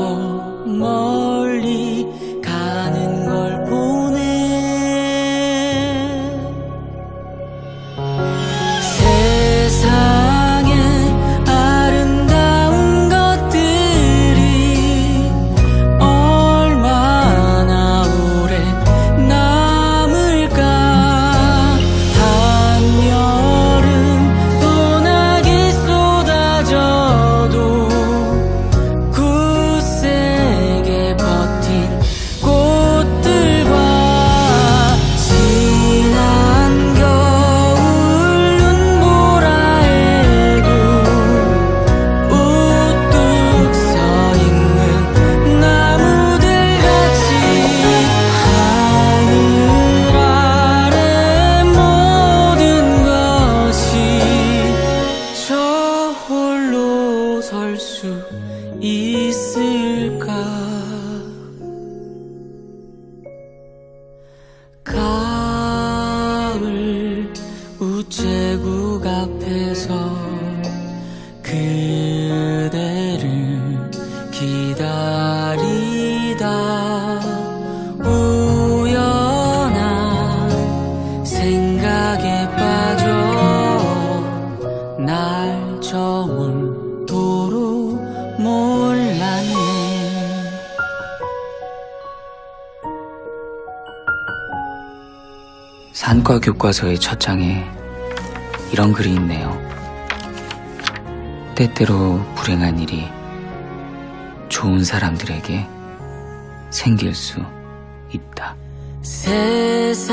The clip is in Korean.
저 있을까? 가을 우체국 앞에서 그대를 기다리다 우연한 생각에 빠져 날 저물 산과 교과서의 첫 장에 이런 글이 있네요. 때때로 불행한 일이 좋은 사람들에게 생길 수 있다. 세상에